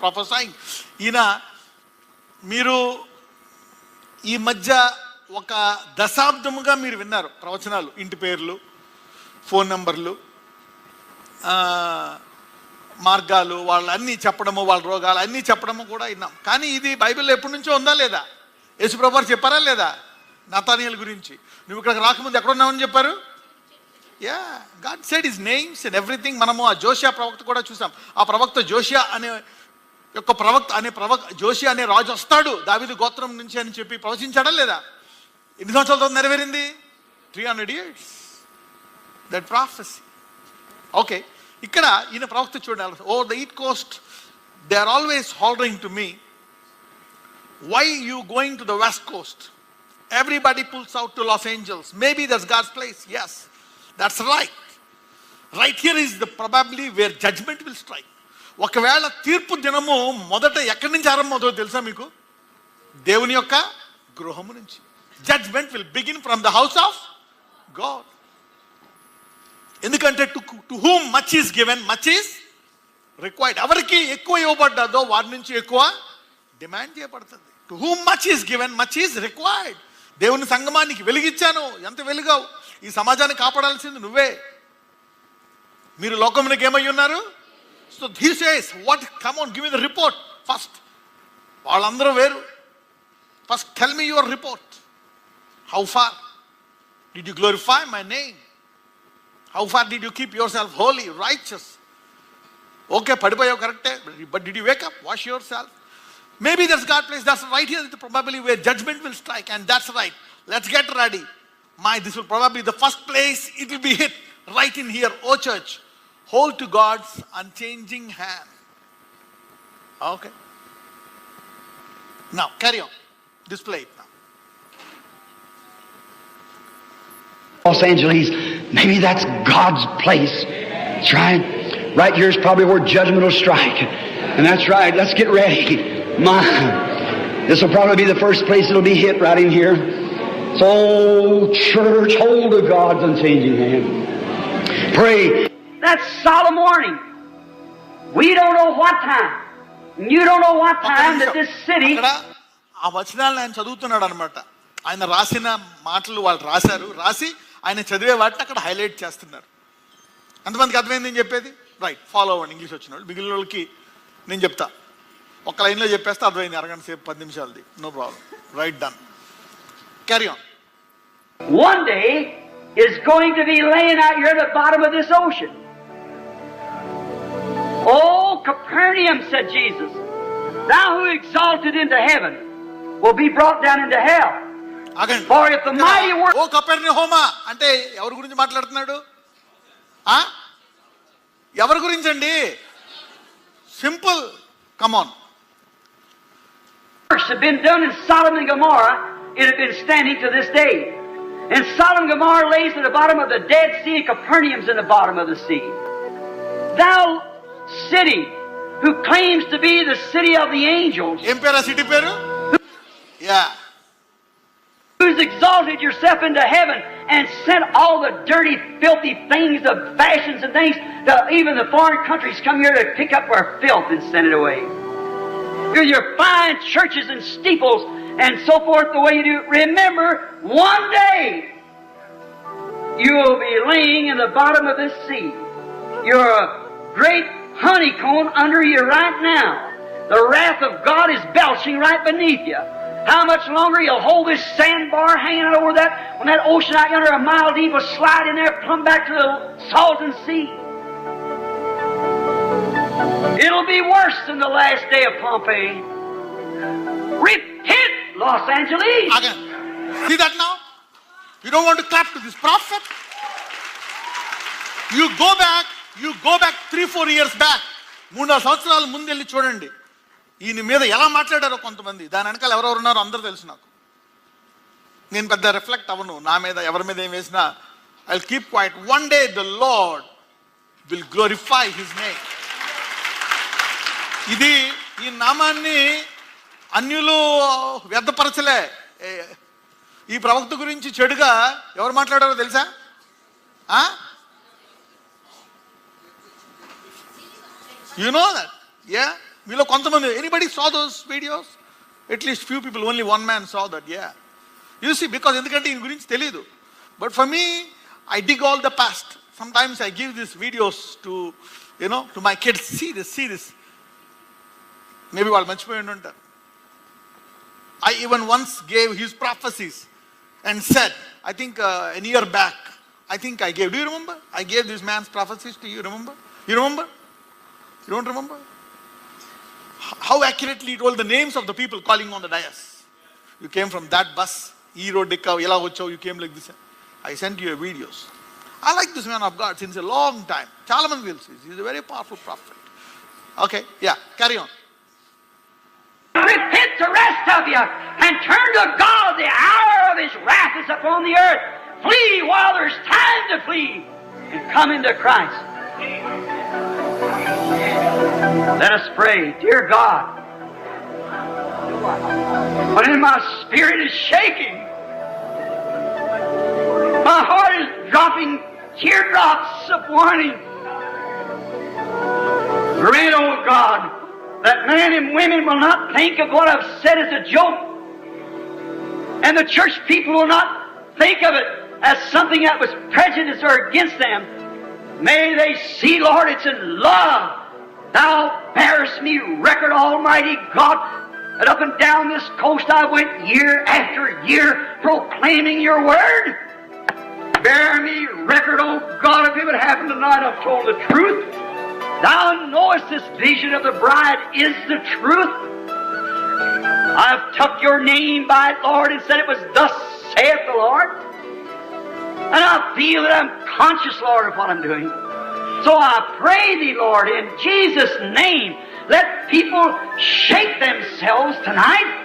ప్రొఫెసాయింగ్ ఈయన మీరు ఈ మధ్య ఒక దశాబ్దముగా మీరు విన్నారు ప్రవచనాలు ఇంటి పేర్లు ఫోన్ నంబర్లు మార్గాలు వాళ్ళు అన్నీ చెప్పడము వాళ్ళ రోగాలు అన్నీ చెప్పడము కూడా విన్నాం. కానీ ఇది బైబిల్లో ఎప్పటి నుంచో ఉందా లేదా? యేసుప్రభు చెప్పారా లేదా? నతానియల్ గురించి. నువ్వు ఇక్కడికి రాకముందు ఎక్కడ ఉన్నావని చెప్పారు? Yeah God said is names and everything మనము ఆ జోషియా ప్రవక్త కూడా చూసాం. ఆ ప్రవక్త జోషియా అనే యొక్క ప్రవక్త అనే ప్రవక్త జోషి అనే రాజు వస్తాడు. దావిది గోత్రం నుంచి అని చెప్పి ప్రవచించాడా లేదా? ఎన్ని సంవత్సరాలతో నెరవేరింది? Three hundred years that prophecy okay ఇక్కడ ఈయన ప్రవక్త చూడాలి ఓ the east coast they are always hollering to me why you going to the west coast everybody pulls out to Los Angeles maybe that's God's place yes that's right right here is the probably where judgment will strike ఒకవేళ తీర్పు దినము మొదట ఎక్కడి నుంచి ఆరంభమవుతుందో తెలుసా మీకు? దేవుని యొక్క గృహము నుంచి. Judgment will begin from the house of God ఎందుకంటే to to whom much is given much is required ఎవరికి ఎక్కువ ఇవ్వబడ్డదో వారి నుంచి ఎక్కువ డిమాండ్ చేయబడుతుంది. To whom much is given much is required దేవుని సంగమానికి వెలిగిచ్చాను. ఎంత వెలుగావు? ఈ సమాజాన్ని కాపాడాల్సింది నువ్వే. మీరు లోకమునికి ఏమై ఉన్నారు? So ధీ says what come on give the report first వాళ్ళందరూ వేరు first tell me your report how far did you glorify my name how far did you keep yourself holy righteous okay పడిపోయావు కరెక్టే but did you wake up wash yourself maybe that's God place that's right here probably where judgment will strike and that's right let's get ready my this will probably the first place it will be hit right in here oh church hold to god's unchanging hand okay now carry on display it now Los Angeles, maybe that's God's place. That's right. Right here is probably where judgment will strike. And that's right. Let's get ready. My, this will probably be the first place it'll be hit right in here. So, church, hold to God's unchanging hand. Pray. That's solemn warning. We don't know what time. You don't know what time that this city ఆ వచనాలను ఆయన చదువుతున్నాడు అనమాట ఆయన రాసిన మాటలు వాళ్ళు రాశారు. రాసి ఆయన చదివే వాటిని అక్కడ హైలైట్ చేస్తున్నారు. ఎంతమందికి అర్థమైంది నేను చెప్పేది? రైట్ ఫాలో అవ్వండి. ఇంగ్లీష్ వచ్చిన వాళ్ళు. మిగిలిన వాళ్ళకి నేను చెప్తా. ఒక లైన్లో చెప్పేస్తే అర్థమైంది. అరగంట సేపు పది నిమిషాలది. No problem right done carry on one day is going to be laying out here at the bottom of this ocean. Oh, Capernaum, said Jesus, thou who exalted into heaven will be brought down into hell. For if the mighty word oh Capernaum అంటే ఎవరి గురించి మాట్లాడుతున్నాడు? ఎవరి గురించి అండి simple come on works had been done in Sodom and Gomorrah, it had been standing to this day. And Sodom and Gomorrah lays at the bottom of the Dead Sea, and Capernaum's in the bottom of the sea. Thou city, who claims to be the city of the angels, ఏం పేరు ఆ city పేరు yeah who's exalted yourself into heaven and sent all the dirty, filthy things, the fashions and things, the, even the foreign countries come here to pick up our filth and send it away. With your fine churches and steeples and so forth, the way you do. Remember, one day you will be laying in the bottom of this sea. You're a great honeycomb under you right now. The wrath of God is belching right beneath you. How much longer you'll hold this sandbar hanging over that when that ocean out yonder a mile deep will slide in there plumb back to the Salton Sea? It'll be worse than the last day of Pompeii. Repent, Los Angeles! Again. See that now? You don't want to clap to this prophet? You go back, you go back three four years back మూడు నాలుగు సంవత్సరాల ముందు వెళ్ళి చూడండి. ఈయన మీద ఎలా మాట్లాడారో కొంతమంది. దాని వెనకాల ఎవరెవరు ఉన్నారో అందరూ తెలుసు నాకు. నేను పెద్ద రిఫ్లెక్ట్ అవ్వను. నా మీద ఎవరి మీద ఏం వేసినా I keep quiet one day the Lord will glorify his name ఇది ఈ నామాన్ని అన్యులు వ్యర్థపరచలే. ఈ ప్రవక్త గురించి చెడుగా ఎవరు మాట్లాడారో తెలుసా? ఆ యు నో దట్ యా మీలో కొంతమంది anybody saw those videos at least few people only one man saw that yeah you see because ఎందుకంటే ఈయన గురించి తెలియదు but for me I dig all the past sometimes I give this videos to you know to my kids see this see this maybe వాళ్ళు మర్చిపోయి ఉండి ఉంటారు I even once gave his prophecies and said, I think uh, an year back, I think I gave. Do you remember? I gave this man's prophecies to you. Remember? You remember? you don't remember? How accurately he told the names of the people calling on the dais. You came from that bus. E road Dikka, Yela Vacho, you came like this. I sent you a videos. I like this man of God since a long time. Will see. He's a very powerful prophet. Okay, yeah, carry on. Repent the rest of you and turn to God. The hour of His wrath is upon the earth. Flee while there's time to flee and come into Christ. Let us pray, dear God. When my spirit is shaking, my heart is dropping teardrops of warning. Grant, oh God, that men and women will not think of what I've said as a joke. And the church people will not think of it as something that was prejudice or against them. May they see, Lord, it's in love. Thou bearest me record, Almighty God, that up and down this coast I went year after year proclaiming your word. Bear me record, oh God, if it would happen tonight, I've told the truth. Thou knowest this vision of the bride is the truth. I've took your name by it, Lord, and said it was thus saith the Lord. And I feel that I'm conscious, Lord, of what I'm doing. So I pray thee, Lord, in Jesus' name, let people shake themselves tonight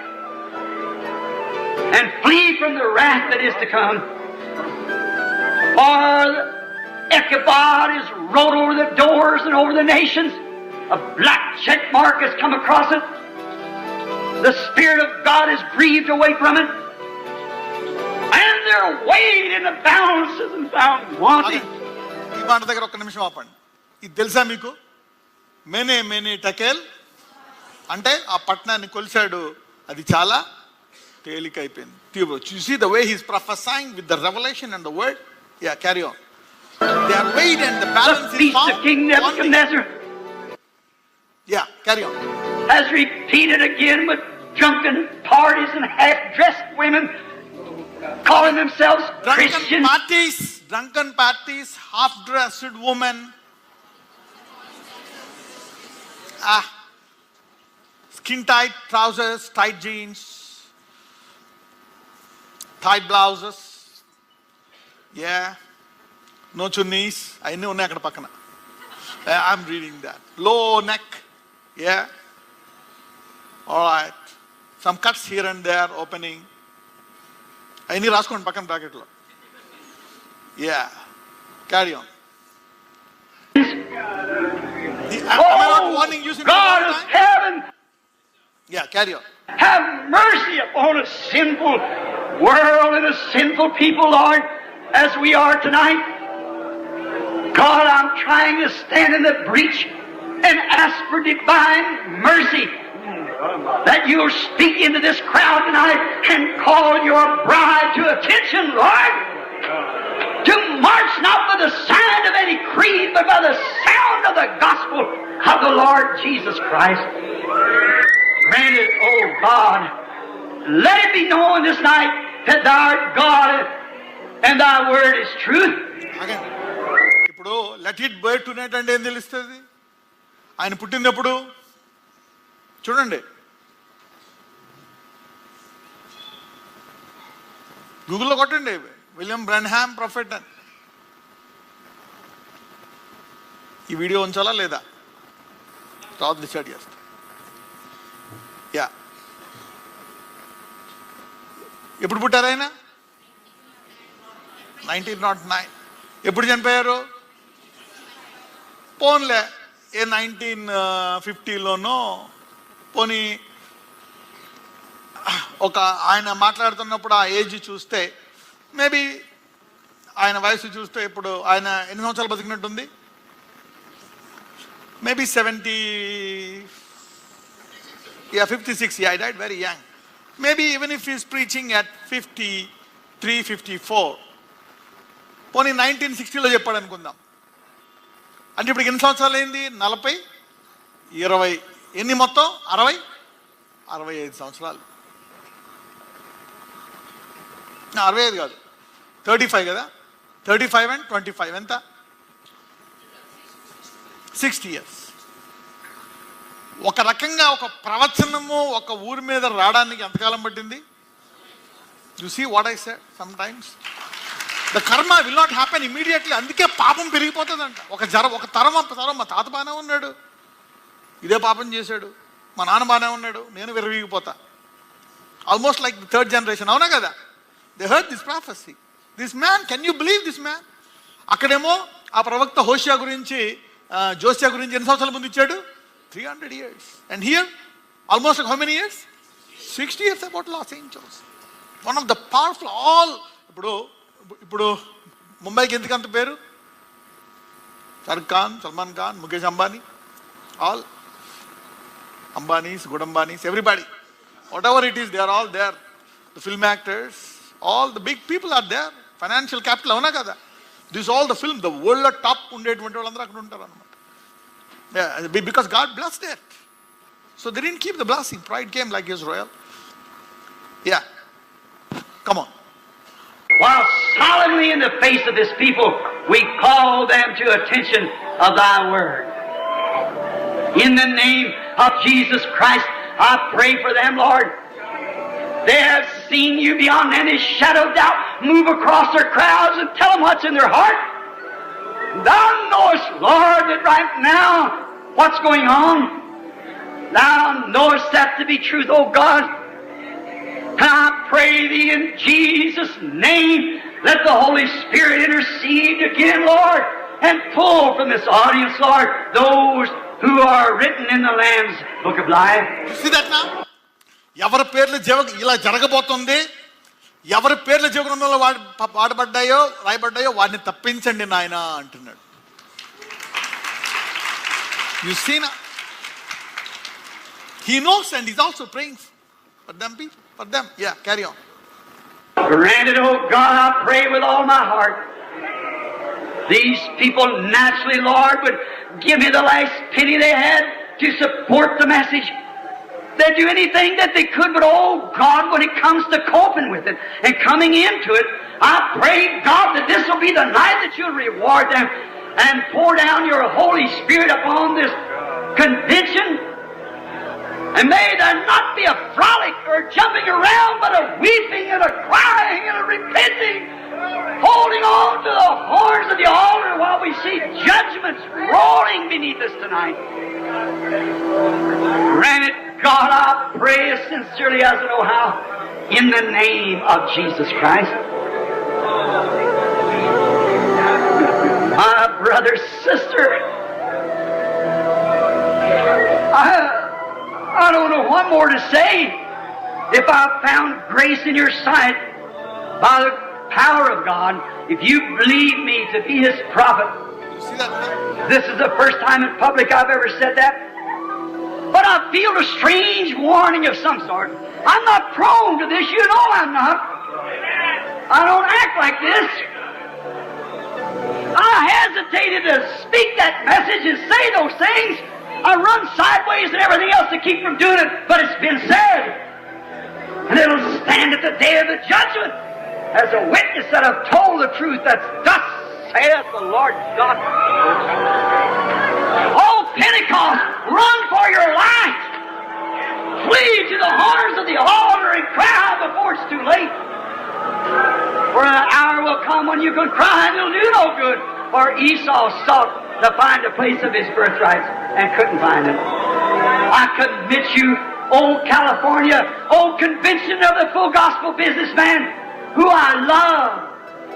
and flee from the wrath that is to come. For Ichabod is wrote over the doors and over the nations. A black check mark has come across it. The Spirit of God is grieved away from it. And they're weighed in the balances and found wanting. ఈ మాట దగ్గర ఒక్క నిమిషం ఆపండి ఇది తెలుసా మీకు మేనే మేనే టకేల్ అంటే ఆ పట్టణాన్ని కొలిచాడు అది చాలా తేలిక అయిపోయింది you see the way he's prophesying with the revolution and the word yeah carry on they are weight and the balance is yeah carry on has repeated again with drunken parties and half-dressed women calling themselves drunken Christians. parties drunken parties half dressed women ah skin tight trousers tight jeans tight blouses yeah no chunnis అవన్నీ ఉన్నాయి అక్కడ పక్కన I'm reading that లో neck yeah all write some cuts here and they are opening అవన్నీ రాసుకోండి పక్కన బ్రాకెట్లో yeah. Carry on. Oh, Am, oh, warning you God of heaven. Yeah, carry on. Have mercy upon a sinful world and a sinful people, Lord, as we are tonight. God, I'm trying to stand in the breach and ask for divine mercy that you'll speak into this crowd tonight and call your bride to attention, Lord To march not by the sound of any creed, but by the sound of the gospel of the Lord Jesus Christ. Grant it, oh God. Let it be known this night that thou art God and thy word is truth. Again. ఇప్పుడు let it bird tonight అంటే ఏం తెలుస్తుంది ఆయన పుట్టింది ఎప్పుడు చూడండి గూగుల్లో కొట్టండి విలియం బ్రన్హామ్ ప్రొఫెట్ అని ఈ వీడియో ఉంచాలా లేదా? తర్వాత డిసైడ్ చేస్తా. యా. ఎప్పుడు పుట్టారు ఆయన? Nineteen nought nine. ఎప్పుడు చనిపోయారు? పోన్లే. ఏ నైన్టీన్ ఫిఫ్టీలోనో. పోనీ ఒక ఆయన మాట్లాడుతున్నప్పుడు ఆ ఏజ్ చూస్తే మేబీ ఆయన వయసు చూస్తే ఇప్పుడు ఆయన ఎన్ని సంవత్సరాలు బతికినట్టుంది? Maybe seventy yeah fifty six. I died very young maybe even if is preaching at fifty three fifty four పోనీ నైన్టీన్ సిక్స్టీలో చెప్పాడు అనుకుందాం. అంటే ఇప్పుడు ఎన్ని సంవత్సరాలు అయింది? నలభై ఇరవై. ఎన్ని మొత్తం? అరవై? అరవై ఐదు సంవత్సరాలు. అరవై ఐదు కాదు. థర్టీ ఫైవ్ కదా? Thirty five and twenty five. ఎంత? సిక్స్టీ ఇయర్స్ ఒక రకంగా ఒక ప్రవచనము ఒక ఊరి మీద రావడానికి ఎంతకాలం పట్టింది? You see what I said sometimes the karma will not happen immediately అందుకే పాపం పెరిగిపోతుందంట. ఒక జర ఒక తరం తరం మా తాత బాగానే ఉన్నాడు. ఇదే పాపం చేశాడు. మా నాన్న బాగానే ఉన్నాడు. నేను విరవీగిపోతా ఆల్మోస్ట్ లైక్ థర్డ్ జనరేషన్ అవునా కదా? They heard this prophecy this man can you believe this man అక్కడేమో ఆ ప్రవక్త హోషియా గురించి జోసియా గురించి ఎన్ని సంవత్సరాల ముందు ఇచ్చాడు? Three hundred years and here almost how many years sixty years about Los Angeles one of the powerful all ఇప్పుడు ఇప్పుడు ముంబైకి ఎందుకు అంత పేరు? Shahrukh Khan Salman Khan Mukesh Ambani all Ambanis good Ambanis everybody whatever it is they are all there the film actors all the big people are there financial capital అవునా కదా this all the film the వరల్డ్లో top ఉండేటువంటి వాళ్ళందరూ అక్కడ ఉంటారు అనమాట because God bless that so they didn't keep the blessing pride came like his royal yeah come on While solemnly in the face of this people, we call them to attention of thy word. In the name of Jesus Christ, I pray for them, Lord. They have seen you beyond any shadow of doubt. Move across their crowds and tell them what's in their heart. Thou knowest, Lord, that right now what's going on. Thou knowest that to be truth, oh God. And I pray thee in Jesus' name, let the Holy Spirit intercede again, Lord, and pull from this audience, Lord, those who are written in the Lamb's Book of Life. You See that now? ఎవరి పేర్లు జీవ ఇలా జరగబోతుంది ఎవరి పేర్లు జీవగ్రంథంలో వాడి వాడబడ్డాయో రాయబడ్డాయో వాడిని తప్పించండి నాయన అంటున్నాడు you seen he knows and is also praying for them P for them yeah carry on Granted, oh God, I pray with all my heart. These people naturally, Lord, would give me the last penny they had to support the message. They'd do anything that they could, but oh God, when it comes to coping with it and coming into it, I pray, God, that this will be the night that you'll reward them and pour down your Holy Spirit upon this convention. And may there not be a frolic or jumping around, but a weeping and a crying and a repenting, holding on to the horns of the altar while we see judgments rolling beneath us tonight. Grant it, God, I pray as sincerely as I know how, in the name of Jesus Christ. My brother, sister, I, I don't know what more to say. If I found grace in your sight by the power of God, if you believe me to be His prophet, this is the first time in public I've ever said that. I feel a strange warning of some sort. I'm not prone to this. You know I'm not. I don't act like this. I hesitated to speak that message and say those things. I run sideways and everything else to keep from doing it, but it's been said. And it'll stand at the day of the judgment as a witness that I've told the truth. That's thus saith the Lord God. Oh, Pentecost, run for your life. Flee to the horns of the altar and cry before it's too late. For an hour will come when you can cry and it'll do no good. For Esau sought to find a place of his birthright and couldn't find it. I commit you, old California, old convention of the full gospel businessman, who I love,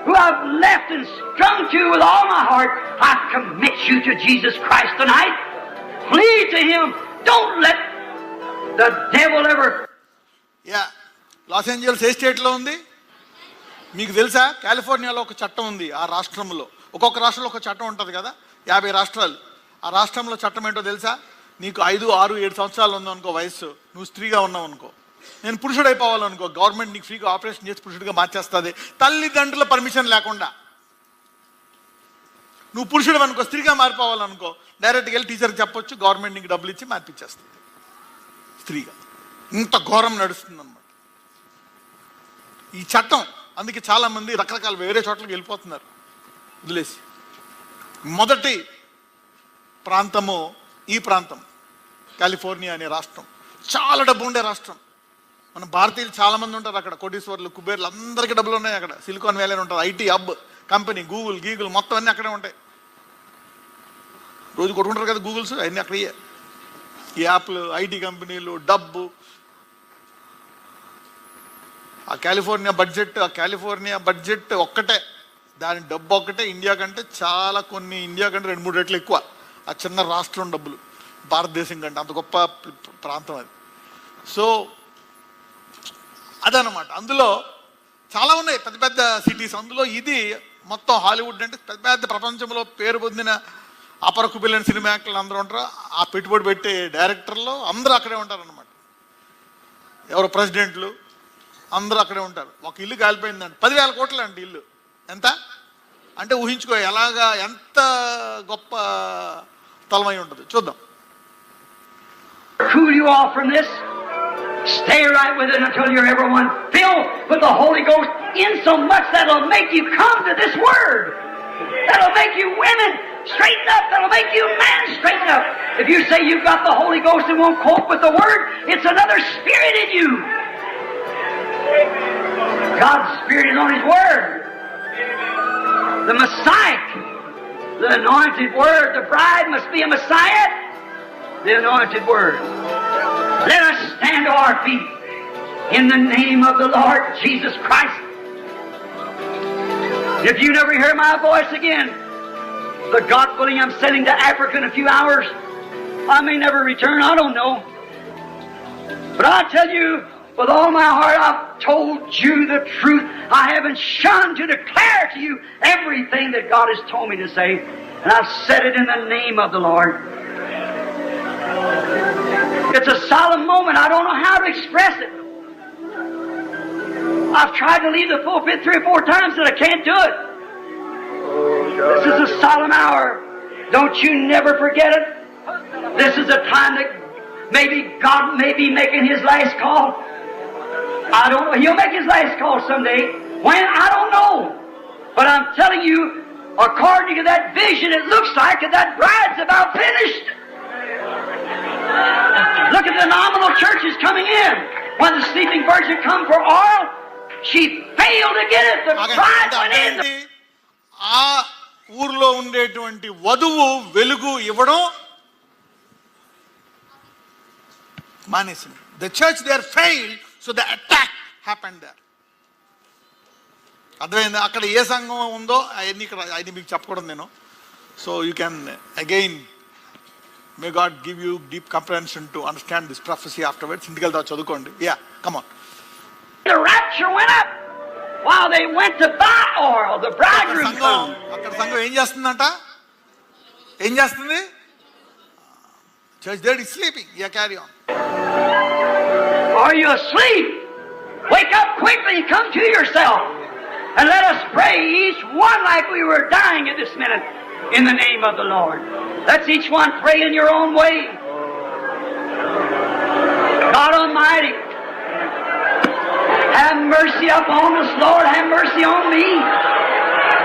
who I've left and strung to with all my heart. I commit you to Jesus Christ tonight. Flee to Him. Don't let the devil ever yeah Los Angeles ఏ స్టేట్లో ఉంది? మీకు తెలుసా? కాలిఫోర్నియాలో ఒక చట్టం ఉంది ఆ రాష్ట్రంలో ఒక్కొక్క రాష్ట్రంలో ఒక చట్టం ఉంటుంది కదా? యాభై రాష్ట్రాలు. ఆ రాష్ట్రంలో చట్టం ఏంటో తెలుసా? నీకు ఐదు ఆరు ఏడు సంవత్సరాలు ఉందనుకో వయస్సు. నువ్వు స్త్రీగా ఉన్నావు అనుకో. నేను పురుషుడు అయిపోవాలనుకో. గవర్నమెంట్ నీకు ఫ్రీగా ఆపరేషన్ చేసి పురుషుడిగా మార్చేస్తుంది. తల్లిదండ్రుల పర్మిషన్ లేకుండా. నువ్వు పురుషుడు అనుకో స్త్రీగా మారిపోవాలనుకో. డైరెక్ట్గా వెళ్ళి టీచర్కి చెప్పొచ్చు గవర్నమెంట్ నీకు డబ్బులు ఇచ్చి మార్పించేస్తుంది స్త్రీగా. ఇంత ఘోరం నడుస్తుందన్నమాట. ఈ చట్టం అందుకే చాలామంది రకరకాల వేరే చోట్లకి వెళ్ళిపోతున్నారు. వదిలేసి. మొదటి ప్రాంతము ఈ ప్రాంతం కాలిఫోర్నియా అనే రాష్ట్రం. చాలా డబ్బు ఉండే రాష్ట్రం. మన భారతీయులు చాలామంది ఉంటారు అక్కడ. కోటీశ్వర్లు కుబేర్లు అందరికీ డబ్బులు ఉన్నాయి అక్కడ. సిలికాన్ వ్యాలీ ఉంటుంది ఐటీ హబ్ కంపెనీ గూగుల్ గీగుల్ మొత్తం అన్నీ అక్కడే ఉంటాయి. రోజు కొట్టుకుంటారు కదా గూగుల్స్ అన్నీ అక్కడే ఈ యాప్లు ఐటీ కంపెనీలు డబ్బు. ఆ కాలిఫోర్నియా బడ్జెట్ ఆ కాలిఫోర్నియా బడ్జెట్ ఒక్కటే. దాని డబ్బు ఒక్కటే. ఇండియా కంటే చాలా కొన్ని ఇండియా కంటే రెండు మూడు రెట్లు ఎక్కువ. ఆ చిన్న రాష్ట్రం డబ్బులు. భారతదేశం కంటే అంత గొప్ప ప్రాంతం అది. సో అదనమాట అందులో చాలా ఉన్నాయి. పెద్ద పెద్ద సిటీస్ అందులో ఇది మొత్తం హాలీవుడ్ అంటే పెద్ద పెద్ద ప్రపంచంలో పేరు పొందిన అపరకు కుబిలన్ సినిమా యాక్టర్లు అందరూ ఉంటారు ఆ పెట్టుబడి పెట్టే డైరెక్టర్లు అందరూ అక్కడే ఉంటారనమాట ఎవరు ప్రెసిడెంట్లు అందరూ అక్కడే ఉంటారు ఒక ఇల్లు కాలిపోయిందండి పదివేల కోట్లు అండి ఇల్లు ఎంత అంటే ఊహించుకో ఎలాగా ఎంత గొప్ప తలమై ఉంటుంది చూద్దాం cool you off from this. Stay right with it until you're everyone filled with the Holy Ghost in so much that'll make you come to this Word. That'll make you women straighten up. That'll make you men straighten up. If you say you've got the Holy Ghost and won't cope with the Word, it's another spirit in you. God's Spirit is on His Word. The Messiah, the anointed Word, the bride must be a Messiah the anointed word. Let us stand to our feet in the name of the Lord Jesus Christ. If you never hear my voice again, the God willing, I'm sending to Africa in a few hours. I may never return, I don't know. But I tell you, with all my heart, I've told you the truth. I haven't shunned to declare to you everything that God has told me to say. And I've said it in the name of the Lord. It's a solemn moment. I don't know how to express it. I've tried to leave the pulpit three or four times and I can't do it. This is a solemn hour. Don't you never forget it. This is a time that maybe God may be making his last call. I don't know. He'll make his last call someday. When? I don't know. But I'm telling you, according to that vision, it looks like that, that bride's about finished. Look at the nominal churches coming in. When the sleeping virgin come for oil, she failed to get it. The bride went in. ఆ ఊర్లో ఉండేటువంటి వధువు వెలుగు ఇవ్వడం మానేసింది. The church they are fail so the attack happened there అర్థమైంది? అక్కడ ఏ సంఘం ఉందో అవన్నీ ఇక్కడ అది మీకు చెప్పకూడదు నేను. So you can again may God give you deep comprehension to understand this prophecy after words ఇంటికి వెళ్తా చదువుకోండి yeah come on The rapture went up while they went to. The అక్కడ bridegroom సంఘం come. అక్కడ సంఘం ఏం చేస్తుందంట ఏం చేస్తుంది church that is sleeping yeah carry on Are you asleep? Wake up quickly and come to yourself. And let us pray each one like we were dying at this minute in the name of the Lord. Let's each one pray in your own way. God Almighty, have mercy upon us, Lord. Have mercy on me.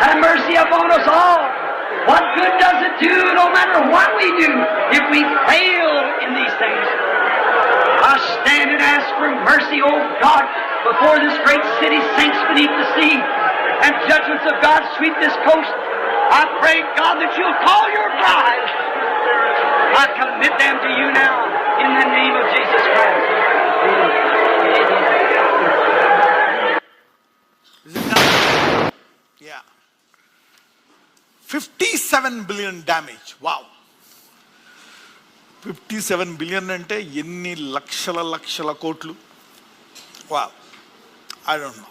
Have mercy upon us all. What good does it do, no matter what we do, if we fail in these things? I stand and ask for mercy, O oh God, before this great city sinks beneath the sea and judgments of God sweep this coast. I pray, God, that you'll call your bride. I commit them to you now in the name of Jesus Christ. Amen. 57 billion damage wow fifty seven billion అంటే ఎన్ని లక్షల లక్షల కోట్లు? Wow I don't know